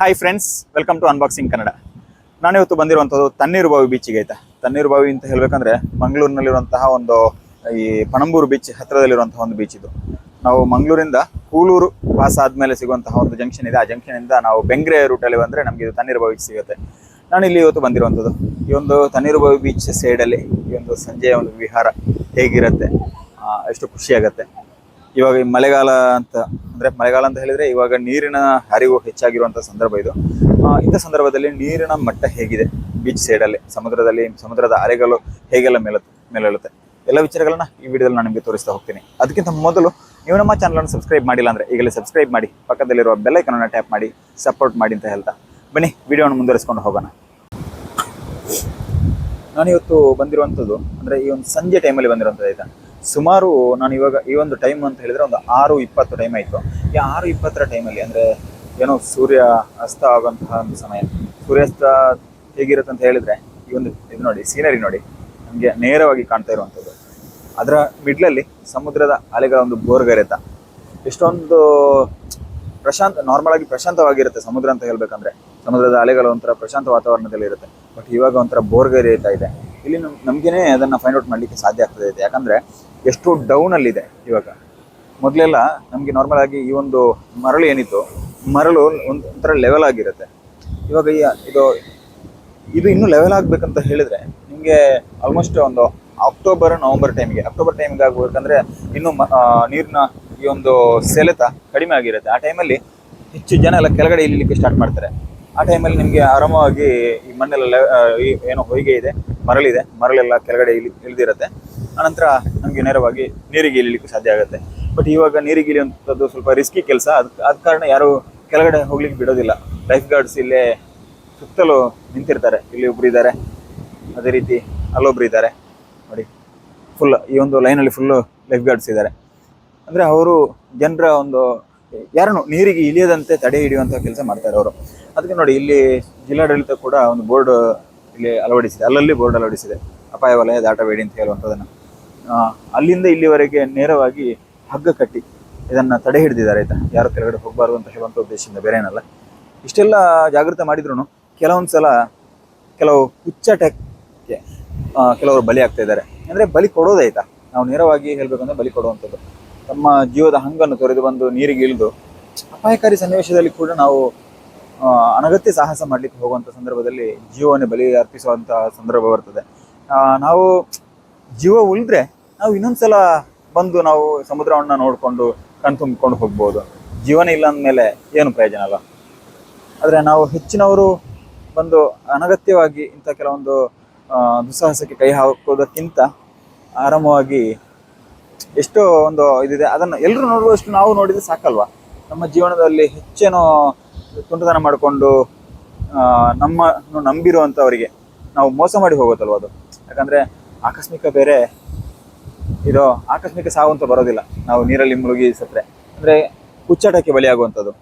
Hi friends welcome to unboxing Kannada ನಾನಿವತ್ತು ಬಂದಿರುವಂಥದ್ದು ತಣ್ಣೀರುಬಾವಿ ಬೀಚಿಗೆ ಆಯ್ತಾ ತಣ್ಣೀರು ಬಾವಿ ಅಂತ ಹೇಳಬೇಕಂದ್ರೆ ಮಂಗಳೂರಿನಲ್ಲಿರುವಂತಹ ಒಂದು, ಈ ಪಣಂಬೂರು ಬೀಚ್ ಹತ್ತಿರದಲ್ಲಿರುವಂತಹ ಒಂದು ಬೀಚ್ ಇದು. ನಾವು ಮಂಗಳೂರಿಂದ ಕೂಲೂರು ಪಾಸ್ ಆದಮೇಲೆ ಸಿಗುವಂತಹ ಒಂದು ಜಂಕ್ಷನ್ ಇದೆ. ಆ ಜಂಕ್ಷನಿಂದ ನಾವು ಬೆಂಗ್ರೆ ರೂಟಲ್ಲಿ ಬಂದರೆ ನಮಗೆ ಇದು ತಣ್ಣೀರು ಬಾವಿ ಸಿಗುತ್ತೆ. ನಾನು ಇಲ್ಲಿ ಇವತ್ತು ಬಂದಿರುವಂಥದ್ದು. ಈ ಒಂದು ತಣ್ಣೀರುಬಾವಿ ಬೀಚ್ ಸೈಡಲ್ಲಿ ಈ ಒಂದು ಸಂಜೆಯ ಒಂದು ವಿಹಾರ ಹೇಗಿರುತ್ತೆ? ಎಷ್ಟು ಖುಷಿಯಾಗತ್ತೆ? ಇವಾಗ ಮಳೆಗಾಲ ಅಂತ, ಅಂದ್ರೆ ಮಳೆಗಾಲ ಅಂತ ಹೇಳಿದ್ರೆ ಇವಾಗ ನೀರಿನ ಹರಿವು ಹೆಚ್ಚಾಗಿರುವಂಥ ಸಂದರ್ಭ ಇದು. ಇಂಥ ಸಂದರ್ಭದಲ್ಲಿ ನೀರಿನ ಮಟ್ಟ ಹೇಗಿದೆ? ಬೀಚ್ ಸೈಡಲ್ಲಿ ಸಮುದ್ರದಲ್ಲಿ, ಸಮುದ್ರದ ಅರೆಗಳು ಹೇಗೆಲ್ಲ ಮೇಲುತ್ತೆ, ಮೇಲೇಳುತ್ತೆ? ಎಲ್ಲ ವಿಚಾರಗಳನ್ನ ಈ ವಿಡಿಯೋದಲ್ಲಿ ನಾನು ನಿಮಗೆ ತೋರಿಸ್ತಾ ಹೋಗ್ತೀನಿ. ಅದಕ್ಕಿಂತ ಮೊದಲು ನೀವು ನಮ್ಮ ಚಾನಲನ್ನು ಸಬ್ಸ್ಕ್ರೈಬ್ ಮಾಡಿಲ್ಲ ಅಂದ್ರೆ ಈಗಲೇ ಸಬ್ಸ್ಕ್ರೈಬ್ ಮಾಡಿ, ಪಕ್ಕದಲ್ಲಿರುವ ಬೆಲ್ಲೈಕನನ್ನು ಟ್ಯಾಪ್ ಮಾಡಿ ಸಪೋರ್ಟ್ ಮಾಡಿ ಅಂತ ಹೇಳ್ತಾ. ಬನ್ನಿ, ವಿಡಿಯೋವನ್ನು ಮುಂದುವರಿಸ್ಕೊಂಡು ಹೋಗೋಣ. ನಾನಿವತ್ತು ಬಂದಿರುವಂಥದ್ದು, ಅಂದರೆ ಈ ಒಂದು ಸಂಜೆ ಟೈಮಲ್ಲಿ ಬಂದಿರುವಂಥದ್ದು ಆಯ್ತಾ ಸುಮಾರು ನಾನು ಇವಾಗ ಈ ಒಂದು ಟೈಮ್ ಅಂತ ಹೇಳಿದ್ರೆ ಒಂದು ಆರು ಇಪ್ಪತ್ತು ಟೈಮ್ ಆಯಿತು. ಈ ಆರು ಇಪ್ಪತ್ತರ ಟೈಮಲ್ಲಿ ಅಂದರೆ ಏನೋ ಸೂರ್ಯ ಅಸ್ತ ಆಗುವಂತಹ ಒಂದು ಸಮಯ. ಸೂರ್ಯಾಸ್ತ ಹೇಗಿರುತ್ತೆ ಅಂತ ಹೇಳಿದ್ರೆ ಈ ಒಂದು ಇದು ನೋಡಿ ಸೀನರಿ ನೋಡಿ, ನಮಗೆ ನೇರವಾಗಿ ಕಾಣ್ತಾ ಇರುವಂಥದ್ದು. ಅದರ ಮಿಡ್ಲಲ್ಲಿ ಸಮುದ್ರದ ಅಲೆಗಳ ಒಂದು ಬೋರ್ಗರೆತ. ಎಷ್ಟೊಂದು ಪ್ರಶಾಂತ ನಾರ್ಮಲ್ ಆಗಿ ಪ್ರಶಾಂತವಾಗಿರುತ್ತೆ ಸಮುದ್ರ ಅಂತ ಹೇಳ್ಬೇಕಂದ್ರೆ. ಸಮುದ್ರದ ಅಲೆಗಳು ಒಂಥರ ಪ್ರಶಾಂತ ವಾತಾವರಣದಲ್ಲಿ ಇರುತ್ತೆ ಬಟ್ ಇವಾಗ ಒಂಥರ ಬೋರ್ಗರೆತ ಇದೆ. ಇಲ್ಲಿ ನಮ್ ನಮಗೇನೆ ಅದನ್ನ ಫೈಂಡ್ ಔಟ್ ಮಾಡಲಿಕ್ಕೆ ಸಾಧ್ಯ ಆಗ್ತದೆ ಇದೆ. ಯಾಕಂದ್ರೆ ಎಷ್ಟು ಡೌನಲ್ಲಿದೆ ಇವಾಗ. ಮೊದಲೆಲ್ಲ ನಮಗೆ ನಾರ್ಮಲ್ ಆಗಿ ಈ ಒಂದು ಮರಳು ಏನಿತ್ತು, ಮರಳು ಒಂಥರ ಲೆವೆಲ್ ಆಗಿರುತ್ತೆ. ಇವಾಗ ಈ ಇದು ಇದು ಇನ್ನೂ ಲೆವೆಲ್ ಆಗಬೇಕಂತ ಹೇಳಿದ್ರೆ ನಿಮಗೆ ಆಲ್ಮೋಸ್ಟ್ ಒಂದು ಅಕ್ಟೋಬರ್ ನವಂಬರ್ ಟೈಮ್ಗೆ ಅಕ್ಟೋಬರ್ ಟೈಮ್ಗೆ ಆಗಬೇಕಂದ್ರೆ ಇನ್ನೂ ನೀರಿನ ಈ ಒಂದು ಸೆಳೆತ ಕಡಿಮೆ ಆಗಿರುತ್ತೆ. ಆ ಟೈಮಲ್ಲಿ ಹೆಚ್ಚು ಜನ ಎಲ್ಲ ಕೆಳಗಡೆ ಇಲ್ಲಿಕ್ಕೆ ಸ್ಟಾರ್ಟ್ ಮಾಡ್ತಾರೆ. ಆ ಟೈಮಲ್ಲಿ ನಿಮಗೆ ಆರಾಮವಾಗಿ ಈ ಮಣ್ಣೆಲ್ಲ ಏನೋ ಹೊಯ್ಗೆ ಇದೆ. ಮರಳಿದೆ. ಮರಳೆಲ್ಲ ಕೆಳಗಡೆ ಇಲ್ಲಿ ಇಳಿದಿರುತ್ತೆ. ಆನಂತರ ನಮಗೆ ನೇರವಾಗಿ ನೀರಿಗೆ ಇಳಿಲಿಕ್ಕೆ ಸಾಧ್ಯ ಆಗುತ್ತೆ. ಬಟ್ ಇವಾಗ ನೀರಿಗೆ ಇಳಿಯುವಂಥದ್ದು ಸ್ವಲ್ಪ ರಿಸ್ಕಿ ಕೆಲಸ. ಅದ್ ಆದ ಕಾರಣ ಯಾರು ಕೆಳಗಡೆ ಹೋಗ್ಲಿಕ್ಕೆ ಬಿಡೋದಿಲ್ಲ. ಲೈಫ್ ಗಾರ್ಡ್ಸ್ ಇಲ್ಲೇ ಸುತ್ತಲೂ ನಿಂತಿರ್ತಾರೆ. ಇಲ್ಲಿ ಒಬ್ರು ಇದ್ದಾರೆ. ಅದೇ ರೀತಿ ಅಲ್ಲೊಬ್ರು ಇದ್ದಾರೆ. ನೋಡಿ ಫುಲ್ ಈ ಒಂದು ಲೈನಲ್ಲಿ ಫುಲ್ಲು ಲೈಫ್ ಗಾರ್ಡ್ಸ್ ಇದ್ದಾರೆ. ಅಂದರೆ ಅವರು ಜನರ ಒಂದು ಯಾರನ್ನು ನೀರಿಗೆ ಇಳಿಯದಂತೆ ತಡೆ ಹಿಡಿಯುವಂಥ ಕೆಲಸ ಮಾಡ್ತಾರೆ ಅವರು. ಅದಕ್ಕೆ ನೋಡಿ, ಇಲ್ಲಿ ಜಿಲ್ಲಾಡಳಿತ ಕೂಡ ಒಂದು ಬೋರ್ಡ್ ಇಲ್ಲಿ ಅಳವಡಿಸಿದೆ. ಅಲ್ಲಲ್ಲಿ ಬೋರ್ಡ್ ಅಳವಡಿಸಿದೆ. ಅಪಾಯ ವಲಯ ದಾಟಬೇಡಿ ಅಂತ ಹೇಳುವಂಥದ್ದನ್ನು. ಅಲ್ಲಿಂದ ಇಲ್ಲಿವರೆಗೆ ನೇರವಾಗಿ ಹಗ್ಗ ಕಟ್ಟಿ ಇದನ್ನು ತಡೆ ಹಿಡಿದಿದ್ದಾರೆ ಆಯ್ತಾ? ಯಾರು ಕೆಳಗಡೆ ಹೋಗಬಾರ್ದು ಅಂತ ಹೇಳುವಂಥ ಉದ್ದೇಶದಿಂದ ಬೇರೆ ಏನಲ್ಲ. ಇಷ್ಟೆಲ್ಲ ಜಾಗೃತ ಮಾಡಿದ್ರು ಕೆಲವೊಂದು ಸಲ ಕೆಲವು ಹುಚ್ಚಾಟಕ್ಕೆ ಕೆಲವರು ಬಲಿ ಆಗ್ತಾ ಇದ್ದಾರೆ. ಅಂದರೆ ಬಲಿ ಕೊಡೋದಾಯ್ತಾ ನಾವು ನೇರವಾಗಿ ಹೇಳಬೇಕಂದ್ರೆ ಬಲಿ ಕೊಡುವಂಥದ್ದು. ತಮ್ಮ ಜೀವದ ಹಂಗನ್ನು ತೊರೆದು ಬಂದು ನೀರಿಗೆ ಇಳಿದು ಅಪಾಯಕಾರಿ ಸನ್ನಿವೇಶದಲ್ಲಿ ಕೂಡ ನಾವು ಅನಗತ್ಯ ಸಾಹಸ ಮಾಡಲಿಕ್ಕೆ ಹೋಗುವಂಥ ಸಂದರ್ಭದಲ್ಲಿ ಜೀವವನ್ನು ಬಲಿ ಅರ್ಪಿಸುವಂಥ ಸಂದರ್ಭ ಬರ್ತದೆ. ನಾವು ಜೀವ ಉಳಿದ್ರೆ ನಾವು ಇನ್ನೊಂದ್ಸಲ ಬಂದು ನಾವು ಸಮುದ್ರವನ್ನ ನೋಡಿಕೊಂಡು ಕಣ್ ತುಂಬಿಕೊಂಡು ಹೋಗ್ಬೋದು. ಜೀವನ ಇಲ್ಲ ಅಂದಮೇಲೆ ಏನು ಪ್ರಯೋಜನ ಅಲ್ಲ. ಆದರೆ ನಾವು ಹೆಚ್ಚಿನವರು ಬಂದು ಅನಗತ್ಯವಾಗಿ ಇಂಥ ಕೆಲವೊಂದು ದುಸ್ಸಾಹಸಕ್ಕೆ ಕೈ ಹಾಕೋದಕ್ಕಿಂತ ಆರಾಮವಾಗಿ ಎಷ್ಟೋ ಒಂದು ಇದಿದೆ. ಅದನ್ನು ಎಲ್ಲರೂ ನೋಡುವಷ್ಟು ನಾವು ನೋಡಿದರೆ ಸಾಕಲ್ವಾ? ನಮ್ಮ ಜೀವನದಲ್ಲಿ ಹೆಚ್ಚೇನೋ ತುಂಟತನ ಮಾಡಿಕೊಂಡು ನಮ್ಮನ್ನು ನಂಬಿರುವಂಥವರಿಗೆ ನಾವು ಮೋಸ ಮಾಡಿ ಹೋಗುತ್ತಲ್ವ ಅದು? ಯಾಕಂದರೆ ಆಕಸ್ಮಿಕ ಬೇರೆ ಇದು ಆಕಸ್ಮಿಕ ಸಾವು ಅಂತ ಬರೋದಿಲ್ಲ. ನಾವು ನೀರಲ್ಲಿ ಮುಳುಗಿ ಸತ್ರೆ ಅಂದರೆ ಹುಚ್ಚಾಟಕ್ಕೆ ಬಲಿಯಾಗುವಂಥದ್ದು.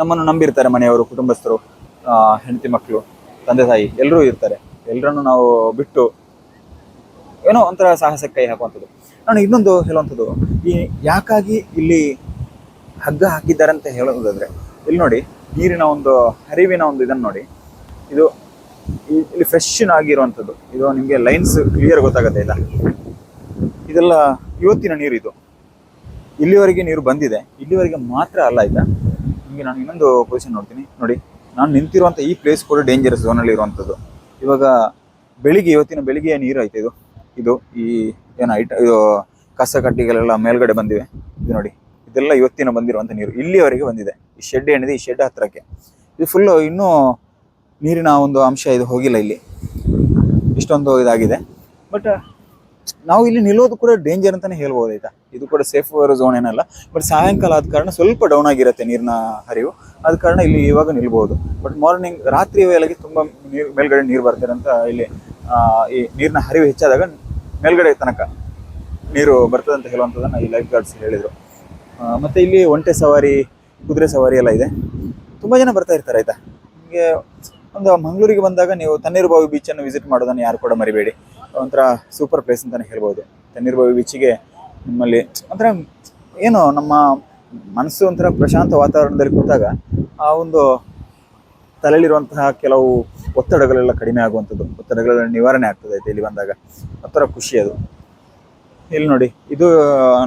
ನಮ್ಮನ್ನು ನಂಬಿರ್ತಾರೆ ಮನೆಯವರು, ಕುಟುಂಬಸ್ಥರು ಹೆಂಡತಿ ಮಕ್ಕಳು ತಂದೆ ತಾಯಿ, ಎಲ್ಲರೂ ಇರ್ತಾರೆ. ಎಲ್ಲರನ್ನು ನಾವು ಬಿಟ್ಟು ಏನೋ ಒಂಥರ ಸಾಹಸಕ್ಕೆ ಕೈ ಹಾಕುವಂಥದ್ದು. ನಾನು ಇನ್ನೊಂದು ಹೇಳುವಂಥದ್ದು. ಈ ಯಾಕಾಗಿ ಇಲ್ಲಿ ಹಗ್ಗ ಹಾಕಿದ್ದಾರೆ ಅಂತ ಹೇಳೋದಾದರೆ, ಇಲ್ಲಿ ನೋಡಿ ನೀರಿನ ಒಂದು ಹರಿವಿನ ಒಂದು ಇದನ್ನು ನೋಡಿ. ಇದು ಇಲ್ಲಿ ಫ್ರೆಶ್ ಆಗಿರುವಂಥದ್ದು ಇದು ನಿಮಗೆ ಲೈನ್ಸ್ ಕ್ಲಿಯರ್ ಗೊತ್ತಾಗುತ್ತೆ ಇಲ್ಲ? ಇದೆಲ್ಲ ಇವತ್ತಿನ ನೀರು ಇದು. ಇಲ್ಲಿವರೆಗೆ ನೀರು ಬಂದಿದೆ. ಇಲ್ಲಿವರೆಗೆ ಮಾತ್ರ ಅಲ್ಲ ಆಯ್ತಾ ನಿಮಗೆ ನಾನು ಇನ್ನೊಂದು ಪೊಸಿಷನ್ ನೋಡ್ತೀನಿ. ನೋಡಿ, ನಾನು ನಿಂತಿರುವಂಥ ಈ ಪ್ಲೇಸ್ ಕೂಡ ಡೇಂಜರಸ್ ಝೋನಲ್ಲಿ ಇರುವಂಥದ್ದು. ಇವಾಗ ಬೆಳಿಗ್ಗೆ, ಇವತ್ತಿನ ಬೆಳಿಗ್ಗೆ ನೀರು ಐತೆ ಇದು? ಇದು ಈ ಏನು ಐಟ ಇದು ಕಸ ಕಡ್ಡಿಗಳೆಲ್ಲ ಮೇಲ್ಗಡೆ ಬಂದಿವೆ. ಇದು ನೋಡಿ. ಇದೆಲ್ಲ ಇವತ್ತಿನ ಬಂದಿರುವಂಥ ನೀರು ಇಲ್ಲಿವರೆಗೆ ಬಂದಿದೆ. ಈ ಶೆಡ್ ಏನಿದೆ? ಈ ಶೆಡ್ ಹತ್ರಕ್ಕೆ. ಇದು ಫುಲ್ಲು ಇನ್ನೂ ನೀರಿನ ಒಂದು ಅಂಶ ಇದು ಹೋಗಿಲ್ಲ ಇಲ್ಲಿ. ಇಷ್ಟೊಂದು ಇದಾಗಿದೆ. ಬಟ್ ನಾವು ಇಲ್ಲಿ ನಿಲ್ಲೋದು ಕೂಡ ಡೇಂಜರ್ ಅಂತಾನೆ ಹೇಳ್ಬೋದು ಆಯ್ತಾ? ಇದು ಕೂಡ ಸೇಫ್ ಝೋನ್ ಏನಲ್ಲ. ಬಟ್ ಸಾಯಂಕಾಲ ಆದ ಕಾರಣ ಸ್ವಲ್ಪ ಡೌನ್ ಆಗಿರುತ್ತೆ ನೀರಿನ ಹರಿವು. ಆದ ಕಾರಣ ಇಲ್ಲಿ ಇವಾಗ ನಿಲ್ಬೋದು. ಬಟ್ ಮಾರ್ನಿಂಗ್ ರಾತ್ರಿ ವೇಳೆಗೆ ತುಂಬ ನೀರು, ಮೇಲ್ಗಡೆ ನೀರು ಬರ್ತಾರೆ ಅಂತ ಇಲ್ಲಿ ಈ ನೀರಿನ ಹರಿವು ಹೆಚ್ಚಾದಾಗ ಮೇಲ್ಗಡೆ ತನಕ ನೀರು ಬರ್ತದಂತ ಹೇಳುವಂಥದ್ದನ್ನು ಈ ಲೈಫ್ ಗಾರ್ಡ್ಸ್ ಹೇಳಿದರು. ಮತ್ತು ಇಲ್ಲಿ ಒಂಟೆ ಸವಾರಿ, ಕುದುರೆ ಸವಾರಿ ಎಲ್ಲ ಇದೆ. ತುಂಬ ಜನ ಬರ್ತಾ ಇರ್ತಾರೆ ಆಯಿತಾ? ನಿಮಗೆ ಒಂದು ಮಂಗಳೂರಿಗೆ ಬಂದಾಗ ನೀವು ತಣ್ಣೀರುಬಾವಿ ಬೀಚನ್ನು ವಿಸಿಟ್ ಮಾಡೋದನ್ನು ಯಾರು ಕೂಡ ಮರಿಬೇಡಿ. ಒಂಥರ ಸೂಪರ್ ಪ್ಲೇಸ್ ಅಂತಲೇ ಹೇಳ್ಬೋದು. ತಣ್ಣೀರುಬಾವಿ ಬೀಚಿಗೆ ನಿಮ್ಮಲ್ಲಿ ಒಂಥರ ಏನು ನಮ್ಮ ಮನಸ್ಸು ಒಂಥರ ಪ್ರಶಾಂತ ವಾತಾವರಣದಲ್ಲಿ ಕೂತಾಗ ಆ ಒಂದು ತಲೆಯಲ್ಲಿರುವಂತಹ ಕೆಲವು ಒತ್ತಡಗಳೆಲ್ಲ ಕಡಿಮೆ ಆಗುವಂಥದ್ದು. ಒತ್ತಡಗಳೆಲ್ಲ ನಿವಾರಣೆ ಆಗ್ತದೆ ಇಲ್ಲಿ ಬಂದಾಗ. ಒಂಥರ ಖುಷಿ ಅದು. ಇಲ್ಲಿ ನೋಡಿ, ಇದು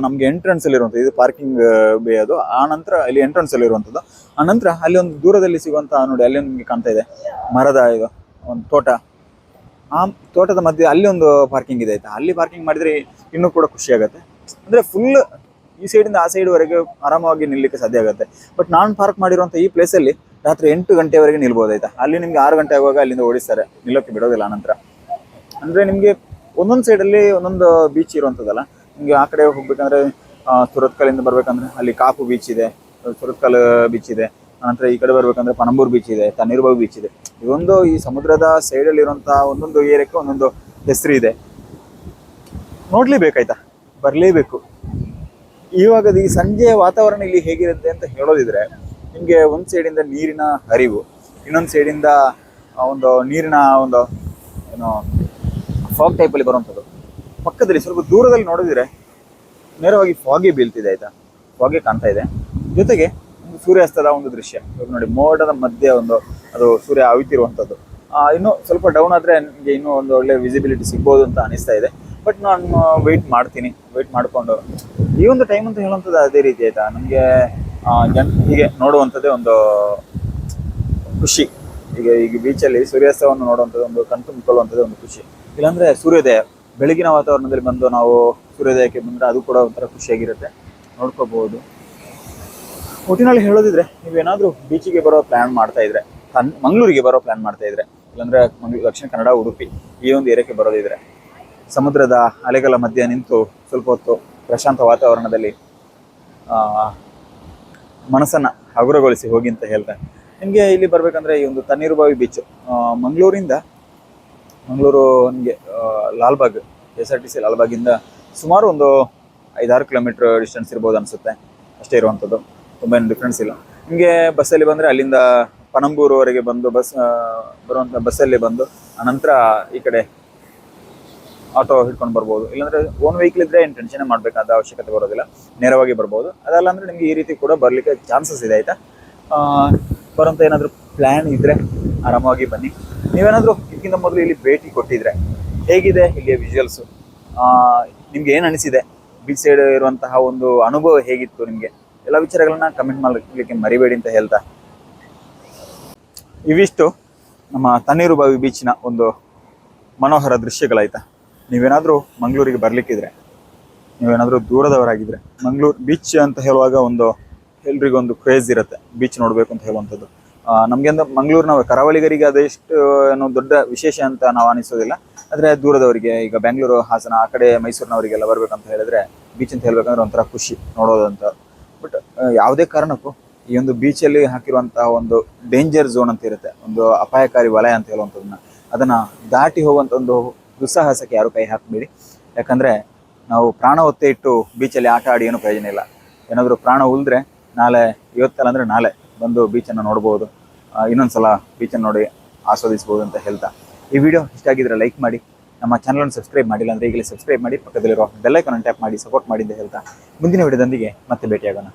ನಮಗೆ ಎಂಟ್ರೆನ್ಸ್ ಅಲ್ಲಿ ಇರುವಂತದ್ದು ಇದು ಪಾರ್ಕಿಂಗ್ ಬೇ ಅದು. ಆ ನಂತರ ಇಲ್ಲಿ ಎಂಟ್ರೆನ್ಸ್ ಅಲ್ಲಿ ಇರುವಂತದ್ದು ಆ ನಂತರ ಅಲ್ಲಿ ಒಂದು ದೂರದಲ್ಲಿ ಸಿಗುವಂತ ನೋಡಿ, ಅಲ್ಲಿ ನಿಮಗೆ ಕಾಣ್ತಾ ಇದೆ. ಮರದ ಇದು, ಒಂದು ತೋಟ. ಆ ತೋಟದ ಮಧ್ಯೆ ಅಲ್ಲಿ ಒಂದು ಪಾರ್ಕಿಂಗ್ ಇದೆ ಆಯ್ತಾ? ಅಲ್ಲಿ ಪಾರ್ಕಿಂಗ್ ಮಾಡಿದ್ರೆ ಇನ್ನೂ ಕೂಡ ಖುಷಿ ಆಗುತ್ತೆ. ಅಂದ್ರೆ ಫುಲ್ ಈ ಸೈಡಿಂದ ಆ ಸೈಡ್ ವರೆಗೆ ಆರಾಮವಾಗಿ ನಿಲ್ಲಕ್ಕೆ ಸಾಧ್ಯ ಆಗುತ್ತೆ. ಬಟ್ ನಾನು ಪಾರ್ಕ್ ಮಾಡಿರುವಂಥ ಈ ಪ್ಲೇಸಲ್ಲಿ ರಾತ್ರಿ ಎಂಟು ಗಂಟೆವರೆಗೆ ನಿಲ್ಬೋದಾಯ್ತಾ ಅಲ್ಲಿ ನಿಮ್ಗೆ ಆರು ಗಂಟೆ ಆಗುವಾಗ ಅಲ್ಲಿಂದ ಓಡಿಸ್ತಾರೆ. ನಿಲ್ಲೋಕೆ ಬಿಡೋದಿಲ್ಲ ಆನಂತರ ಅಂದ್ರೆ ನಿಮಗೆ ಒಂದೊಂದು ಸೈಡಲ್ಲಿ ಒಂದೊಂದು ಬೀಚ್ ಇರುವಂಥದ್ದಲ್ಲ ನಿಮಗೆ ಆ ಕಡೆ ಹೋಗ್ಬೇಕಂದ್ರೆ ಸುರತ್ಕಲಿಂದ ಬರ್ಬೇಕಂದ್ರೆ ಅಲ್ಲಿ ಕಾಪು ಬೀಚ್ ಇದೆ, ಸುರತ್ಕಲ್ ಬೀಚ್ ಇದೆ. ಆನಂತರ ಈ ಕಡೆ ಬರ್ಬೇಕಂದ್ರೆ ಪಣಂಬೂರ್ ಬೀಚ್ ಇದೆ ತಣ್ಣೀರ್ಬಾವಿ ಬೀಚ್ ಇದೆ. ಇದೊಂದು ಈ ಸಮುದ್ರದ ಸೈಡಲ್ಲಿ ಇರುವಂತಹ ಒಂದೊಂದು ಏರಿಯಾಕ್ಕೆ ಒಂದೊಂದು ಹೆಸರು ಇದೆ. ನೋಡ್ಲೇಬೇಕಾಯ್ತಾ? ಬರಲೇಬೇಕು. ಇವಾಗ ಈ ಸಂಜೆಯ ವಾತಾವರಣ ಇಲ್ಲಿ ಹೇಗಿರುತ್ತೆ ಅಂತ ಹೇಳೋದಿದ್ರೆ, ನಿಮಗೆ ಒಂದು ಸೈಡಿಂದ ನೀರಿನ ಹರಿವು, ಇನ್ನೊಂದು ಸೈಡಿಂದ ಒಂದು ನೀರಿನ ಒಂದು, ಏನು ಫಾಗ್ ಟೈಪಲ್ಲಿ ಬರುವಂಥದ್ದು. ಪಕ್ಕದಲ್ಲಿ ಸ್ವಲ್ಪ ದೂರದಲ್ಲಿ ನೋಡಿದ್ರೆ ನೇರವಾಗಿ ಫಾಗೆ ಬೀಳ್ತಿದೆ, ಆಯ್ತಾ? ಫಾಗೆ ಕಾಣ್ತಾ ಇದೆ. ಜೊತೆಗೆ ಒಂದು ಸೂರ್ಯಾಸ್ತದ ಒಂದು ದೃಶ್ಯ. ಇವಾಗ ನೋಡಿ, ಮೋಡದ ಮಧ್ಯೆ ಒಂದು ಅದು ಸೂರ್ಯ ಅವಿತಿರುವಂಥದ್ದು. ಇನ್ನು ಸ್ವಲ್ಪ ಡೌನ್ ಆದರೆ ನಿಮಗೆ ಇನ್ನೂ ಒಂದು ಒಳ್ಳೆ ವಿಸಿಬಿಲಿಟಿ ಸಿಗ್ಬೋದು ಅಂತ ಅನಿಸ್ತಾ ಇದೆ. ಬಟ್ ನಾನು ವೆಯ್ಟ್ ಮಾಡ್ತೀನಿ. ವೆಯ್ಟ್ ಮಾಡಿಕೊಂಡು. ಈ ಒಂದು ಟೈಮ್ ಅಂತ ಹೇಳುವಂಥದ್ದು ಅದೇ ರೀತಿ, ಆಯ್ತಾ? ನಮಗೆ ಜನ, ಹೀಗೆ ನೋಡುವಂಥದ್ದೇ ಒಂದು ಖುಷಿ. ಈಗ ಈಗ ಬೀಚಲ್ಲಿ ಸೂರ್ಯಾಸ್ತವನ್ನು ನೋಡುವಂಥದ್ದು ಒಂದು ಕಣ್ತುಂಬಿಕೊಳ್ಳುವಂಥದ್ದು ಒಂದು ಖುಷಿ. ಇಲ್ಲಾಂದ್ರೆ ಸೂರ್ಯೋದಯ, ಬೆಳಗಿನ ವಾತಾವರಣದಲ್ಲಿ ಬಂದು ನಾವು ಸೂರ್ಯೋದಯಕ್ಕೆ ಬಂದರೆ ಅದು ಕೂಡ ಒಂಥರ ಖುಷಿಯಾಗಿರುತ್ತೆ. ನೋಡ್ಕೋಬಹುದು. ಒಟ್ಟಿನಲ್ಲಿ ಹೇಳೋದಿದ್ರೆ, ನೀವೇನಾದರೂ ಬೀಚಿಗೆ ಬರೋ ಪ್ಲ್ಯಾನ್ ಮಾಡ್ತಾ ಇದ್ರೆ, ಕನ್, ಮಂಗಳೂರಿಗೆ ಬರೋ ಪ್ಲ್ಯಾನ್ ಮಾಡ್ತಾ ಇದ್ರೆ, ಇಲ್ಲಾಂದ್ರೆ ದಕ್ಷಿಣ ಕನ್ನಡ, ಉಡುಪಿ, ಈ ಒಂದು ಏರಿಯಾಕ್ಕೆ ಬರೋದಿದ್ರೆ, ಸಮುದ್ರದ ಅಲೆಗಳ ಮಧ್ಯೆ ನಿಂತು ಸ್ವಲ್ಪ ಹೊತ್ತು ಪ್ರಶಾಂತ ವಾತಾವರಣದಲ್ಲಿ ಮನಸ್ಸನ್ನ ಹಗುರಗೊಳಿಸಿ ಹೋಗಿ ಅಂತ ಹೇಳ್ತಾರೆ ನಿಮಗೆ ಇಲ್ಲಿ ಬರಬೇಕಂದ್ರೆ ಈ ಒಂದು ತಣ್ಣೀರುಬಾವಿ ಬೀಚ್ ಮಂಗಳೂರಿಂದ ಮಂಗಳೂರು ನಿಮಗೆ Lalbagh S R T C ಲಾಲ್ಬಾಗಿಂದ ಸುಮಾರು ಒಂದು ಐದಾರು ಕಿಲೋಮೀಟ್ರ್ ಡಿಸ್ಟೆನ್ಸ್ ಇರ್ಬೋದು ಅನಿಸುತ್ತೆ, ಅಷ್ಟೇ ಇರುವಂಥದ್ದು. ತುಂಬ ಏನು ಡಿಫ್ರೆನ್ಸ್ ಇಲ್ಲ. ನಿಮಗೆ ಬಸ್ಸಲ್ಲಿ ಬಂದರೆ ಅಲ್ಲಿಂದ ಪಣಂಬೂರುವರೆಗೆ ಬಂದು ಬಸ್ ಬರುವಂಥ ಬಸ್ಸಲ್ಲಿ ಬಂದು ಆನಂತರ ಈ ಕಡೆ ಆಟೋ ಹಿಡ್ಕೊಂಡು ಬರ್ಬೋದು. ಇಲ್ಲಾಂದರೆ ಓನ್ ವೆಹಿಕಲ್ ಇದ್ರೆ ಏನು ಟೆನ್ಷನ್ ಮಾಡಬೇಕಾದ ಅವಶ್ಯಕತೆ ಬರೋದಿಲ್ಲ. ನೇರವಾಗಿ ಬರ್ಬೋದು. ಅದಲ್ಲ ಅಂದರೆ ನಿಮಗೆ ಈ ರೀತಿ ಕೂಡ ಬರಲಿಕ್ಕೆ ಚಾನ್ಸಸ್ ಇದೆ, ಆಯಿತಾ? ಬರೋಂಥ ಏನಾದರೂ ಪ್ಲ್ಯಾನ್ ಇದ್ದರೆ ಆರಾಮಾಗಿ ಬನ್ನಿ. ನೀವೇನಾದರೂ ಇದಕ್ಕಿಂತ ಮೊದಲು ಇಲ್ಲಿ ಭೇಟಿ ಕೊಟ್ಟಿದ್ರೆ ಹೇಗಿದೆ ಇಲ್ಲಿಯ ವಿಜುವಲ್ಸು ನಿಮ್ಗೆ ಏನು ಅನಿಸಿದೆ? ಬೀಚ್ ಸೈಡ್ ಇರುವಂತಹ ಒಂದು ಅನುಭವ ಹೇಗಿತ್ತು ನಿಮಗೆ? ಎಲ್ಲ ವಿಚಾರಗಳನ್ನ ಕಮೆಂಟ್ ಮಾಡಲಿಕ್ಕೆ ಮರಿಬೇಡಿ ಅಂತ ಹೇಳ್ತಾ. ಇವಿಷ್ಟು ನಮ್ಮ ತಣ್ಣೀರುಬಾವಿ ಬೀಚ್ನ ಒಂದು ಮನೋಹರ ದೃಶ್ಯಗಳಾಯ್ತಾ. ನೀವೇನಾದರೂ ಮಂಗಳೂರಿಗೆ ಬರಲಿಕ್ಕಿದ್ರೆ, ನೀವೇನಾದರೂ ದೂರದವರಾಗಿದ್ದರೆ ಮಂಗಳೂರು ಬೀಚ್ ಅಂತ ಹೇಳುವಾಗ ಒಂದು ಎಲ್ರಿಗೊಂದು ಕ್ರೇಜ್ ಇರುತ್ತೆ ಬೀಚ್ ನೋಡಬೇಕು ಅಂತ ಹೇಳುವಂಥದ್ದು. ನಮಗೆ ಅಂದ್ರೆ ಮಂಗಳೂರಿನ ಕರಾವಳಿಗರಿಗೆ ಅದೆಷ್ಟು, ಏನು ದೊಡ್ಡ ವಿಶೇಷ ಅಂತ ನಾವು ಅನಿಸೋದಿಲ್ಲ. ಆದರೆ ದೂರದವರಿಗೆ, ಈಗ ಬೆಂಗಳೂರು ಹಾಸನ, ಆ ಕಡೆ ಮೈಸೂರಿನವರಿಗೆಲ್ಲ ಬರ್ಬೇಕಂತ ಹೇಳಿದ್ರೆ ಬೀಚ್ ಅಂತ ಹೇಳ್ಬೇಕಂದ್ರೆ ಒಂಥರ ಖುಷಿ ನೋಡೋದಂತ. ಬಟ್ ಯಾವುದೇ ಕಾರಣಕ್ಕೂ ಈ ಒಂದು ಬೀಚಲ್ಲಿ ಹಾಕಿರುವಂತಹ ಒಂದು ಡೇಂಜರ್ ಝೋನ್ ಅಂತ ಇರುತ್ತೆ. ಒಂದು ಅಪಾಯಕಾರಿ ವಲಯ ಅಂತ ಹೇಳುವಂಥದ್ದನ್ನ. ಅದನ್ನ ದಾಟಿ ಹೋಗುವಂಥ ಒಂದು ದುಸ್ಸಾಹಸಕ್ಕೆ ಯಾರು ಕೈ ಹಾಕಬೇಡಿ. ಯಾಕಂದ್ರೆ ನಾವು ಪ್ರಾಣ ಒತ್ತೆ ಇಟ್ಟು ಬೀಚಲ್ಲಿ ಆಟ ಆಡಿ ಏನೂ ಪ್ರಯೋಜನ ಇಲ್ಲ. ಏನಾದರೂ ಪ್ರಾಣ ಉಳಿದ್ರೆ ನಾಳೆ, ಇವತ್ತಲ್ಲ ಅಂದ್ರೆ ನಾಳೆ. ಬಂದು ಬೀಚನ್ನು ನೋಡ್ಬೋದು. ಇನ್ನೊಂದ್ಸಲ ಬೀಚನ್ನು ನೋಡಿ ಆಸ್ವಾದಿಸ್ಬೋದು ಅಂತ ಹೇಳ್ತಾ. ಈ ವಿಡಿಯೋ ಇಷ್ಟ ಆಗಿದ್ರೆ ಲೈಕ್ ಮಾಡಿ, ನಮ್ಮ ಚಾನಲನ್ನು ಸಬ್ಸ್ಕ್ರೈಬ್ ಮಾಡಿಲ್ಲ ಅಂದ್ರೆ ಈಗಲೇ ಸಬ್ಸ್ಕ್ರೈಬ್ ಮಾಡಿ, ಪಕ್ಕದಲ್ಲಿರೋ ಬೆಲ್ಲೈಕನ್ ಟ್ಯಾಪ್ ಮಾಡಿ ಸಪೋರ್ಟ್ ಮಾಡಿ ಅಂತ ಹೇಳ್ತಾ. ಮುಂದಿನ ವಿಡಿಯೋದೊಂದಿಗೆ ಮತ್ತೆ ಭೇಟಿಯಾಗೋಣ.